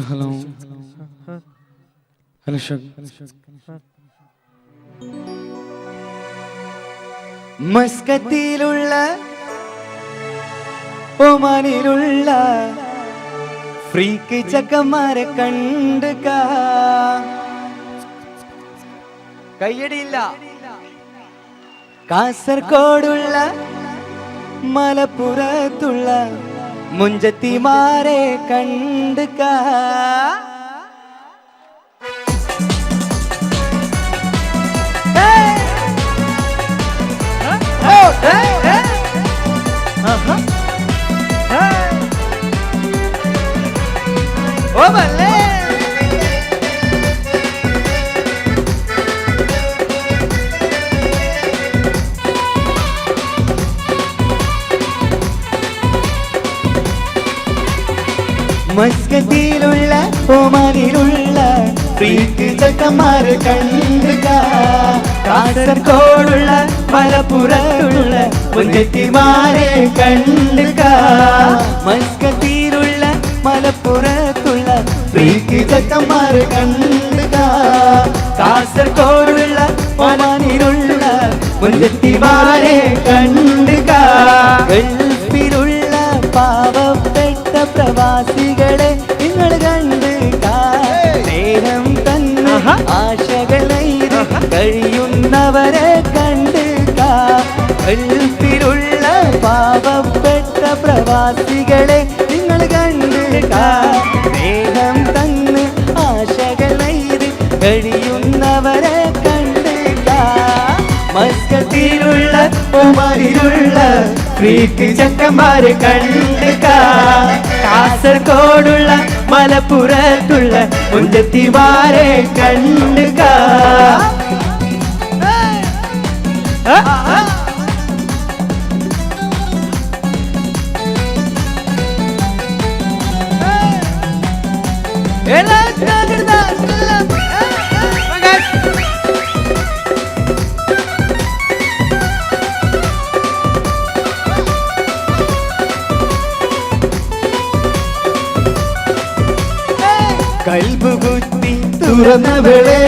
Hello മസ്കത്തിലുള്ള ഒമാനിലുള്ള freak ചക്കന്മാരെ കണ്ട്. കയ്യടിയില്ല. കാസർഗോഡുള്ള മലപ്പുറത്തുള്ള മുഞ്ചത്തിമാരെ കണ്ട് കാ. Hey! Oh, hey, മസ്കത്തിലുള്ള ഒമാനിലുള്ള ഫ്രീക്ക് ചക്കന്മാര് കണ്ടുക കണ്ടുക മസ്കത്തിലുള്ള മലപ്പുറത്തുള്ള പ്രീക്ക് ചക്കന്മാര് കണ്ടുക കാസർഗോഡുള്ള ഒമാനിലുള്ള മുഞ്ചത്തിമാരെ കണ്ടുക കഴിയുന്നവരെ കണ്ട് കാ. ഗൾഫിലുള്ള പാവപ്പെട്ട പ്രവാസികളെ നിങ്ങൾ കണ്ട് വേദം തന്ന് ആശകൾ ആശകളെ കഴിയുന്നവരെ കണ്ട്. മസ്കത്തിലുള്ള ഫ്രീക്ക് ചക്കന്മാര് കണ്ടുക കാസർഗോഡുള്ള മലപ്പുറത്തുള്ള മുഞ്ചത്തിമാരെ കണ്ടുക 哎，哎。തുറന്നവളെ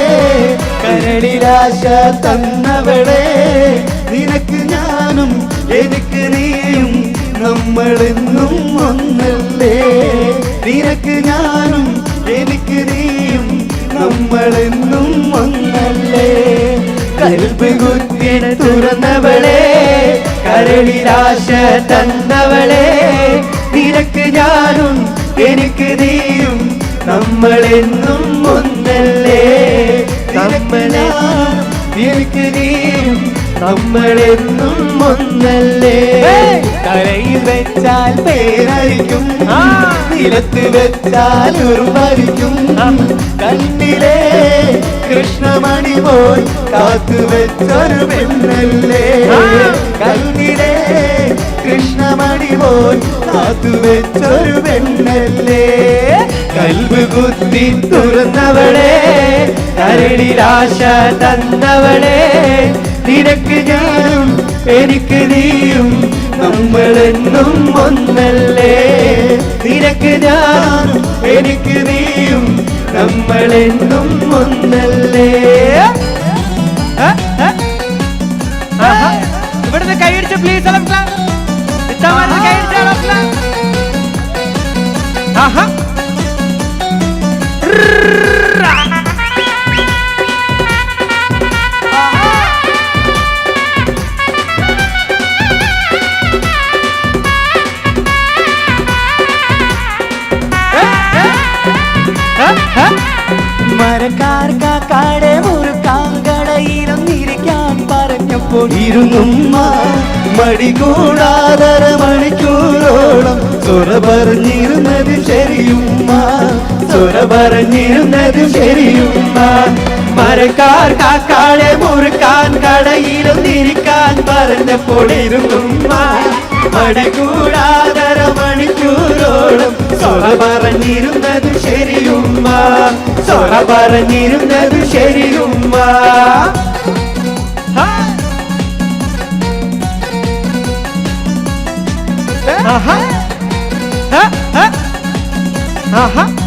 കരളിലാശ തന്നവളെ നിനക്ക് ഞാനും എനിക്ക് നീയും നമ്മളെന്നും ഒന്നല്ലേ? നിനക്ക് ഞാനും എനിക്ക് നീയും നമ്മളെന്നും ഒന്നല്ലേ? കൽബ് കുത്തി തുറന്നവളെ കരളിലാശ തന്നവളെ നിനക്ക് ഞാനും എനിക്ക് നീയും നമ്മളെന്നും ഒന്നല്ലേ? നമ്മളെ നമ്മളെന്നും ഒന്നല്ലേ? കരയിൽ വെച്ചാൽ പേരരിക്കും നിലത്ത് വെച്ചാൽ ഉറുമരിക്കും കണ്ണിലെ കൃഷ്ണമണി പോൽ കാത്തു വെച്ചൊരു പെണ്ണല്ലേ? കണ്ണിലെ കൃഷ്ണമണി പോൽ കാത്തു വെച്ചൊരു പെണ്ണല്ലേ? കൽവ് കുത്തി തുറന്നവളെ കരളിലാശ തന്നവളെ. നിനക്ക് ഞാനും എനിക്ക് നീയും നമ്മളെന്നും ഒന്നല്ലേ? നിനക്ക് ഞാനും എനിക്ക് നീയും നമ്മളെന്നും ഒന്നല്ലേ. ഇവിടുന്ന് കൈയടിച്ച് പ്ലീസ് അലംസ്ലാം समाज घ्यायचा आपला हा हा കൂടാതര മണിക്കൂറോളം ചൊറ പറഞ്ഞിരുന്നത് ശരിയുമ്മ. ചൊറ പറഞ്ഞിരുന്നത് ശരിയുമ്മ. മരക്കാർ കാക്കാളെ മുറുക്കാൻ കടയിലൊന്നിരിക്കാൻ പറഞ്ഞപ്പോൾ ഇരുന്നുമ്മ മണിക്കൂറോളം സൊറ പറഞ്ഞിരുന്നത് ശരിയുമ്മ. സൊറ പറഞ്ഞിരുന്നത് ശരിയുമ്മ. Aha. Ha ha. Aha.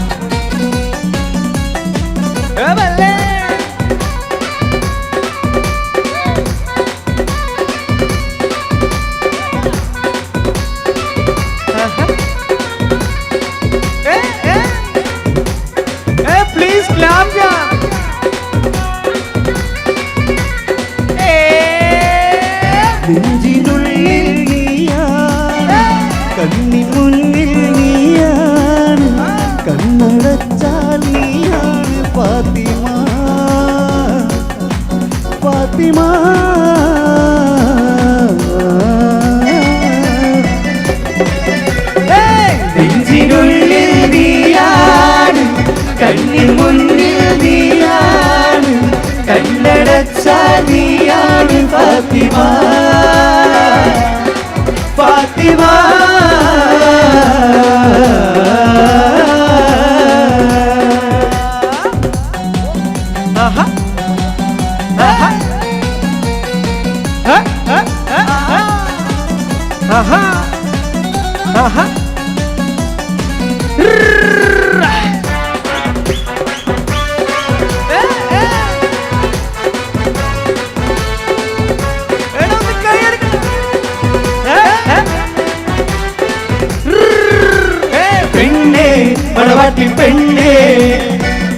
മണവാട്ടി പെണ്ണേ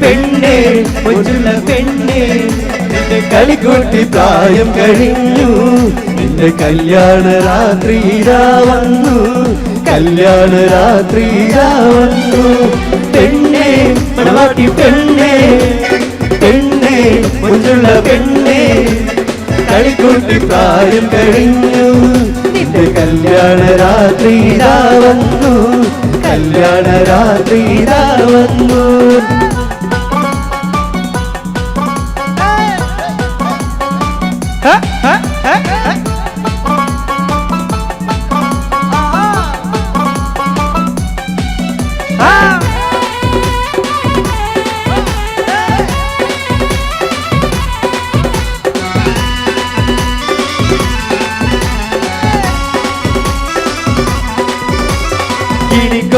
പെണ്ണേ കൊച്ചുള്ള പെണ്ണേ നിന്റെ കളിക്കൂട്ടി പ്രായം കഴിഞ്ഞു. നിന്റെ കല്യാണ രാത്രി ഇതാ വന്നു. കല്യാണ രാത്രി ഇതാ വന്നു. പെണ്ണേ മണവാട്ടി പെണ്ണേ പെണ്ണേ കൊച്ചുള്ള പെണ്ണേ കളിക്കൂട്ടി പ്രായം കഴിഞ്ഞു. നിന്റെ കല്യാണ രാത്രി ഇതാ വന്നു. കല്യാണ രാത്രി വന്നു.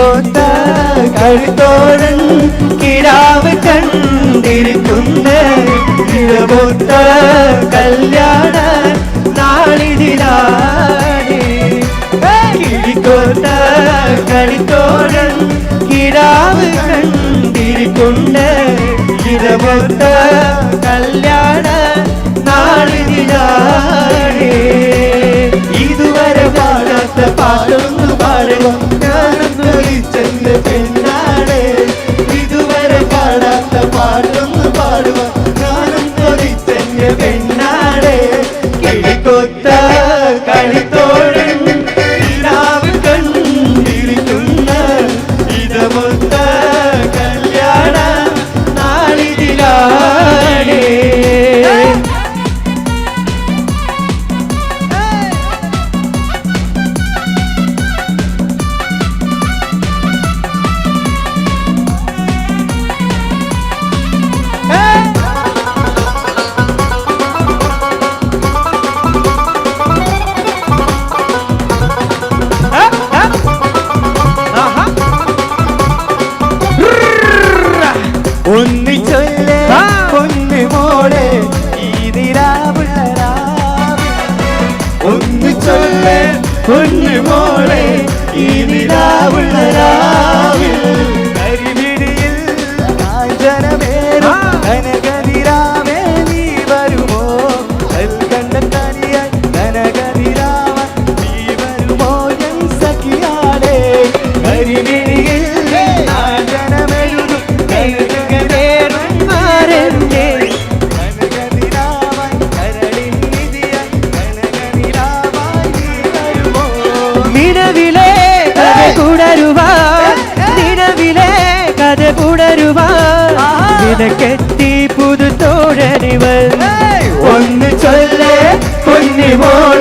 കിടിക്കോത്ത കഴുത്തോഴൻ കിടാവ് കണ്ടിരിക്കുന്ന കിഴമൊത്ത കല്യാണ നാളിതിലാണ്. കിടിക്കോത്ത കഴുത്തോഴൻ കിടാവ് കണ്ടിരിക്കുന്ന കിഴമൊത്ത കല്യാണ നാളിതിലാണ് ഇതുവരെ പാടാത്ത പാട്ടൊന്ന് പാടുക. ഞാനൊന്ന് വിളിച്ചെന്റെ പെണ്ണാണ് പൊന്നു മോളെ ഈ നിരാവുള്ള என்ன கெட்டி புது தோழனிவள். ஒன்னு சொல்ல பொன்னி மோள்.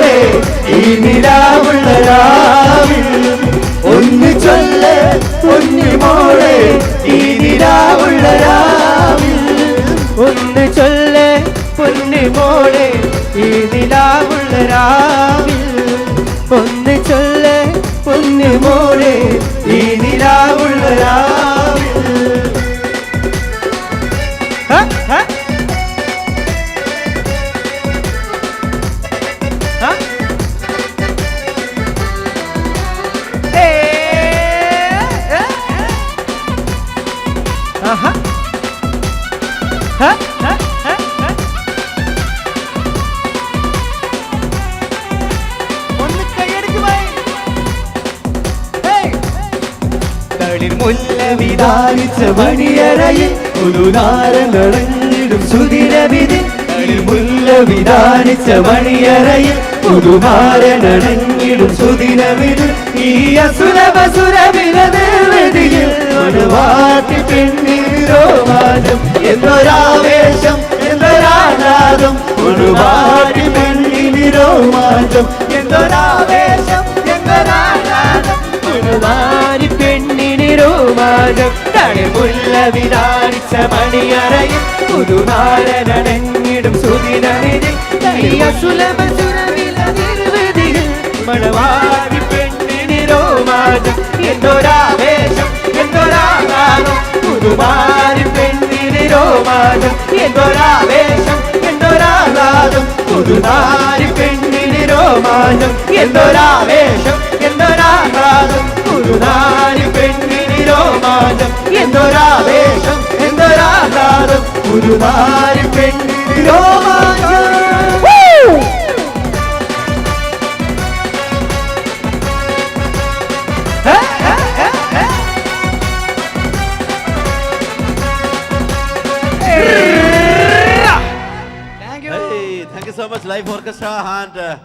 വിധാനിച്ച മണിയറയിൽ പുതുനാരനടഞ്ഞിടും സുതിരവിധി മുല്ല വിതാരിച്ച മണിയറയിൽ പുതുനാരനടഞ്ഞിടും സുതിരവിധി ഈ അസുരപസുരവിരതിയിൽ മണവാട്ടി പെണ്ണിരോ മാറ്റം എന്നൊരാവേശം എന്നൊരാനാദം ഉരുവാടി പെണ്ണിന് രോമാഞ്ചം രോമാഞ്ചം തളിമുല്ല വിധാനിച്ച മണിയറയിൽ രോമാഞ്ചം. എന്തൊരാവേശം എന്തൊരാഹ്ലാദം പുതുമാരി പെണ്ണിന് രോമാജം എന്തൊരാവേശം എന്തൊരാഹ്ലാദം പുതുനാരി പെണ്ണിന് എന്തൊരാഹ്ലാദം പുതുനാരി പെണ്ണിന് രോമാഞ്ചം എന്തൊരാവേശം എന്തൊരാഹ്ലാദം പുതുനാരി പെണ്ണിന് രോമാഞ്ചം Thank you. Hey, thank you so much, Live Orchestra, and uh,